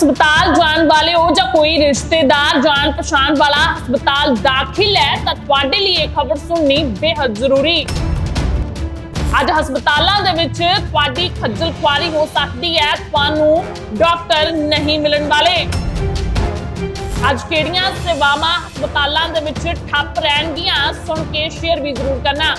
ਹਸਪਤਾਲ ਜਾਣ ਵਾਲੇ ਹੋ ਜਾਂ ਕੋਈ ਰਿਸ਼ਤੇਦਾਰ ਜਾਣ ਪਛਾਣ ਵਾਲਾ ਹਸਪਤਾਲ ਦਾਖਲ ਹੈ, ਤਾਂ ਤੁਹਾਡੇ ਲਈ ਇਹ ਖਬਰ ਸੁਣਨੀ ਬੇहद ਜ਼ਰੂਰੀ। ਅੱਜ ਹਸਪਤਾਲਾਂ ਦੇ ਵਿੱਚ ਤੁਹਾਡੀ ਖੱਜਲ ਖੁਆਰੀ ਹੋ ਸਕਦੀ ਹੈ, ਤੁਹਾਨੂੰ ਡਾਕਟਰ ਨਹੀਂ ਮਿਲਣ ਵਾਲੇ। ਅੱਜ ਕਿਹੜੀਆਂ ਸੇਵਾਵਾਂ ਹਸਪਤਾਲਾਂ ਦੇ ਵਿੱਚ ਠੱਪ ਰਹਿਣਗੀਆਂ, ਸੁਣ ਕੇ ਸ਼ੇਅਰ ਵੀ ਜ਼ਰੂਰ ਕਰਨਾ।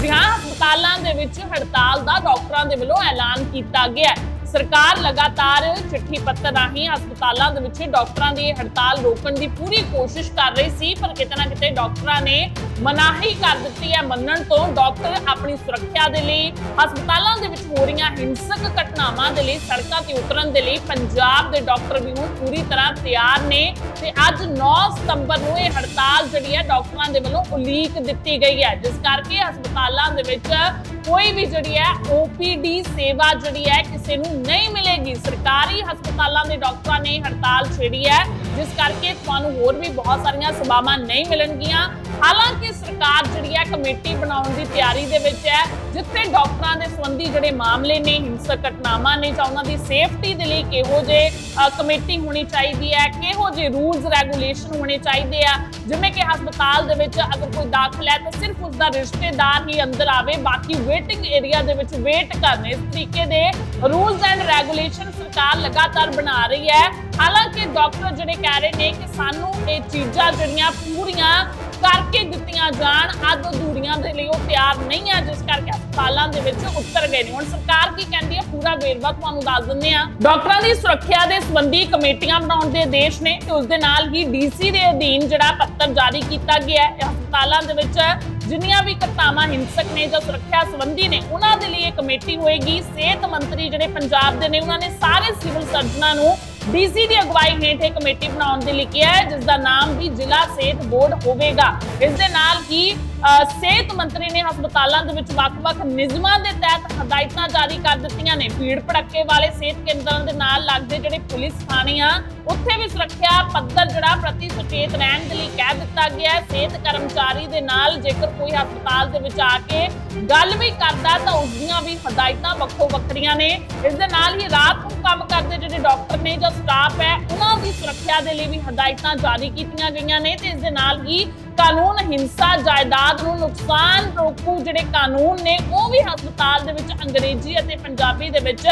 ਜੀ ਹਸਪਤਾਲਾਂ ਦੇ ਵਿੱਚ ਹੜਤਾਲ ਦਾ ਡਾਕਟਰਾਂ ਦੇ ਵੱਲੋਂ ਐਲਾਨ ਕੀਤਾ ਗਿਆ ਹੈ। ਸਰਕਾਰ ਲਗਾਤਾਰ ਚਿੱਠੀ ਪੱਤਰ ਰਾਹੀਂ ਹਸਪਤਾਲਾਂ ਦੇ ਵਿੱਚ ਡਾਕਟਰਾਂ ਦੀ ਇਹ ਹੜਤਾਲ ਰੋਕਣ ਦੀ ਪੂਰੀ ਕੋਸ਼ਿਸ਼ ਕਰ ਰਹੀ ਸੀ, ਪਰ ਕਿਤੇ ਨਾ ਕਿਤੇ ਡਾਕਟਰਾਂ ਨੇ ਮਨਾਹੀ ਕਰ ਦਿੱਤੀ ਹੈ ਮੰਨਣ ਤੋਂ। ਡਾਕਟਰ ਆਪਣੀ ਸੁਰੱਖਿਆ ਦੇ ਲਈ, ਹਸਪਤਾਲਾਂ ਦੇ ਵਿੱਚ ਹੋ ਰਹੀਆਂ ਹਿੰਸਕ ਘਟਨਾਵਾਂ ਦੇ ਲਈ, ਸੜਕਾਂ ਤੇ ਉਤਰਨ ਦੇ ਲਈ ਪੰਜਾਬ ਦੇ ਡਾਕਟਰ ਵੀ ਹੁਣ ਪੂਰੀ ਤਰ੍ਹਾਂ ਤਿਆਰ ਨੇ ਤੇ ਅੱਜ 9 ਸਤੰਬਰ ਨੂੰ ਇਹ ਹੜਤਾਲ ਜਿਹੜੀ ਹੈ ਡਾਕਟਰਾਂ ਦੇ ਵੱਲੋਂ ਉਲੀਕ ਦਿੱਤੀ ਗਈ ਹੈ। ਜਿਸ ਕਰਕੇ ਹਸਪਤਾਲਾਂ ਦੇ ਵਿੱਚ ਕੋਈ ਵੀ ਜਿਹੜੀ ਹੈ OPD ਸੇਵਾ ਜਿਹੜੀ ਹੈ, ਕਿਸੇ ਨੂੰ ਨਹੀਂ ਮਿਲੇਗੀ। ਸਰਕਾਰੀ ਹਸਪਤਾਲਾਂ ਦੇ ਡਾਕਟਰਾਂ ਨੇ ਹੜਤਾਲ ਛੇੜੀ ਹੈ। ਜਿਸ ਕਰਕੇ ਤੁਹਾਨੂੰ ਹੋਰ ਵੀ ਬਹੁਤ ਸਾਰੀਆਂ ਸੇਵਾਵਾਂ ਨਹੀਂ ਮਿਲਣਗੀਆਂ। ਹਾਲਾਂਕਿ ਸਰਕਾਰ ਜਿਹੜੀ ਹੈ ਕਮੇਟੀ ਬਣਾਉਣ ਦੀ ਤਿਆਰੀ ਦੇ ਵਿੱਚ ਹੈ, ਜਿੱਥੇ ਡਾਕਟਰਾਂ ਦੇ ਸੰਬੰਧੀ ਜਿਹੜੇ ਮਾਮਲੇ ਨੇ, ਹਿੰਸਕ ਘਟਨਾਵਾਂ ਨੇ ਜਾਂ ਉਹਨਾਂ ਦੀ ਸੇਫਟੀ ਦੇ ਲਈ ਕਿਹੋ ਜੇ ਕਮੇਟੀ ਹੋਣੀ ਚਾਹੀਦੀ ਹੈ, ਕਿਹੋ ਜੇ ਰੂਲਸ ਰੈਗੂਲੇਸ਼ਨ ਹੋਣੇ ਚਾਹੀਦੇ ਆ? ਜਿਵੇਂ ਕਿ ਹਸਪਤਾਲ ਦੇ ਵਿੱਚ ਅਗਰ ਕੋਈ ਦਾਖਲ ਹੈ, ਤਾਂ ਸਿਰਫ ਉਸ ਦਾ ਰਿਸ਼ਤੇਦਾਰ ਹੀ ਅੰਦਰ ਆਵੇ, ਬਾਕੀ ਵੇਟਿੰਗ ਏਰੀਆ ਦੇ ਵਿੱਚ ਵੇਟ ਕਰਨ। ਇਸ ਤਰੀਕੇ ਦੇ ਰੂਲਸ ਐਂਡ ਰੈਗੂਲੇਸ਼ਨ ਸਰਕਾਰ ਲਗਾਤਾਰ ਬਣਾ ਰਹੀ ਹੈ। ਹਾਲਾਂਕਿ ਡਾਕਟਰ ਜਿਹੜੇ ਕਹਿ ਰਹੇ ਨੇ ਕਿ ਸਾਨੂੰ ਇਹ ਚੀਜ਼ਾਂ ਜਿਹੜੀਆਂ ਪੂਰੀਆਂ ਕਰਕੇ ਦਿੱਤੀਆਂ ਜਾਣ, ਅੱਧ ਅਧੂਰੀਆਂ ਦੇ ਲਈ ਉਹ ਤਿਆਰ ਨਹੀਂ ਹੈ ਜਿਸ ਕਰਕੇ ਹਸਪਤਾਲਾਂ ਦੇ ਵਿੱਚ ਉਤਰ ਗਏ ਨੇ। ਹੁਣ ਸਰਕਾਰ ਕੀ ਕਹਿੰਦੀ ਹੈ? ਪੂਰਾ ਵੇਰਵਾ ਤੁਹਾਨੂੰ ਦੱਸ ਦਿੰਦੇ ਆ ਡਾਕਟਰਾਂ ਦੀ ਸੁਰੱਖਿਆ ਦੇ ਸੰਬੰਧੀ ਕਮੇਟੀਆਂ ਬਣਾਉਣ ਦੇ ਆਦੇਸ਼ ਨੇ ਤੇ ਉਸ ਦੇ ਨਾਲ ਹੀ ਡੀਸੀ ਦੇ ਅਧੀਨ ਜਿਹੜਾ ਪੱਤਰ ਜਾਰੀ ਕੀਤਾ ਗਿਆ ਹੈ ਹਸਪਤਾਲਾਂ ਦੇ ਵਿੱਚ ਜਿੰਨੀਆਂ ਵੀ ਘਟਨਾਵਾਂ ਹਿੰਸਕ ਨੇ ਜਾਂ ਸੁਰੱਖਿਆ ਸੰਬੰਧੀ ਨੇ, ਉਹਨਾਂ ਦੇ ਲਈ ਇਹ ਕਮੇਟੀ ਹੋਏਗੀ। ਸਿਹਤ ਮੰਤਰੀ ਜਿਹੜੇ ਪੰਜਾਬ ਦੇ ਨੇ, ਉਹਨਾਂ ਨੇ ਸਾਰੇ ਸਿਵਲ ਸਰਜਨਾਂ ਨੂੰ ਡੀਸੀ ਦੀ ਅਗਵਾਈ ਹੇਠ ਇਹ ਕਮੇਟੀ ਬਣਾਉਣ ਦੇ ਲਈ ਕਿਹਾ ਹੈ ਜਿਸ ਦਾ ਨਾਮ ਵੀ ਜ਼ਿਲ੍ਹਾ ਸਿਹਤ ਬੋਰਡ ਹੋਵੇਗਾ। ਇਸ ਦੇ ਨਾਲ ਹੀ ਸਿਹਤ ਮੰਤਰੀ ਨੇ ਹਸਪਤਾਲਾਂ ਦੇ ਵਿੱਚ ਵੱਖ-ਵੱਖ ਨਿਯਮਾਂ ਦੇ ਤਹਿਤ ਹਦਾਇਤਾਂ ਜਾਰੀ ਕਰ ਦਿੱਤੀਆਂ ਨੇ। ਭੀੜ ਭੜੱਕੇ ਵਾਲੇ ਸਿਹਤ ਕੇਂਦਰਾਂ ਦੇ ਨਾਲ ਲੱਗਦੇ ਜਿਹੜੇ ਪੁਲਿਸ ਥਾਣੇ ਆ, ਉੱਥੇ ਵੀ ਸੁਰੱਖਿਆ ਪੱਧਰ ਜਿਹੜਾ ਪ੍ਰਤੀ ਸੁਚੇਤ ਰਹਿਣ ਦੇ ਲਈ ਕਹਿ ਦਿੱਤਾ ਗਿਆ ਸਿਹਤ ਕਰਮਚਾਰੀ ਦੇ ਨਾਲ ਜੇਕਰ ਕੋਈ ਹਸਪਤਾਲ ਦੇ ਵਿੱਚ ਆ ਕੇ ਗੱਲ ਵੀ ਕਰਦਾ ਤਾਂ ਉਸ ਦੀਆਂ ਵੀ ਹਦਾਇਤਾਂ ਵੱਖੋ ਵੱਖਰੀਆਂ ਨੇ। ਇਸ ਦੇ ਨਾਲ ਹੀ ਰਾਤ ਨੂੰ ਕੰਮ ਕਰਦੇ ਜਿਹੜੇ ਡਾਕਟਰ ਨੇ ਜਾਂ ਸਟਾਫ ਹੈ, ਉਹਨਾਂ ਦੀ ਸੁਰੱਖਿਆ ਦੇ ਲਈ ਵੀ ਹਦਾਇਤਾਂ ਜਾਰੀ ਕੀਤੀਆਂ ਗਈਆਂ ਨੇ ਤੇ ਇਸ ਦੇ ਨਾਲ ਹੀ ਕਾਨੂੰਨ, ਹਿੰਸਾ, ਜਾਇਦਾਦ ਨੂੰ ਨੁਕਸਾਨ ਰੋਕੂ ਜਿਹੜੇ ਕਾਨੂੰਨ ਨੇ, ਉਹ ਵੀ ਹਸਪਤਾਲ ਦੇ ਵਿੱਚ ਅੰਗਰੇਜ਼ੀ ਅਤੇ ਪੰਜਾਬੀ ਦੇ ਵਿੱਚ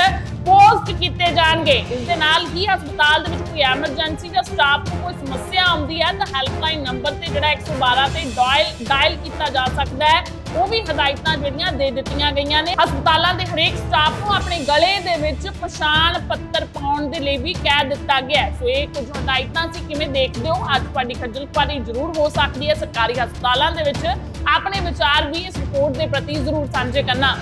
ਪੋਸਟ ਕੀਤੇ ਜਾਣਗੇ। ਇਸ ਦੇ ਨਾਲ ਹੀ ਹਸਪਤਾਲ ਦੇ ਵਿੱਚ ਕੋਈ ਐਮਰਜੈਂਸੀ ਜਾਂ ਸਟਾਫ ਨੂੰ ਕੋਈ ਸਮੱਸਿਆ ਆਉਂਦੀ ਹੈ, ਤਾਂ ਹੈਲਪਲਾਈਨ ਨੰਬਰ ਤੇ ਜਿਹੜਾ 112 ਤੇ ਡਾਇਲ ਡਾਇਲ ਕੀਤਾ ਜਾ ਸਕਦਾ ਹੈ। ਉਹ ਵੀ ਹਦਾਇਤਾਂ ਜਿਹੜੀਆਂ ਦੇ ਦਿੱਤੀਆਂ ਗਈਆਂ ਨੇ। ਹਸਪਤਾਲਾਂ ਦੇ ਹਰੇਕ ਸਟਾਫ ਨੂੰ ਆਪਣੇ ਗਲੇ ਦੇ ਵਿੱਚ ਪਛਾਣ ਪੱਤਰ ਪਾਉਣ ਦੇ ਲਈ ਵੀ ਕਹਿ ਦਿੱਤਾ ਗਿਆ ਸੋ ਇਹ ਕੁਝ ਹਦਾਇਤਾਂ ਸੀ, ਕਿਵੇਂ ਦੇਖਦੇ ਹੋ? ਅੱਜ ਤੁਹਾਡੀ ਖੱਜਲ ਖੁਆਰੀ ਜ਼ਰੂਰ ਹੋ ਸਕਦੀ ਹੈ। ਸਰਕਾਰੀ ਹਸਪਤਾਲਾਂ ਦੇ ਵਿੱਚ ਆਪਣੇ ਵਿਚਾਰ ਵੀ ਇਸ ਰਿਪੋਰਟ ਦੇ ਪ੍ਰਤੀ ਜ਼ਰੂਰ ਸਾਂਝੇ ਕਰਨਾ।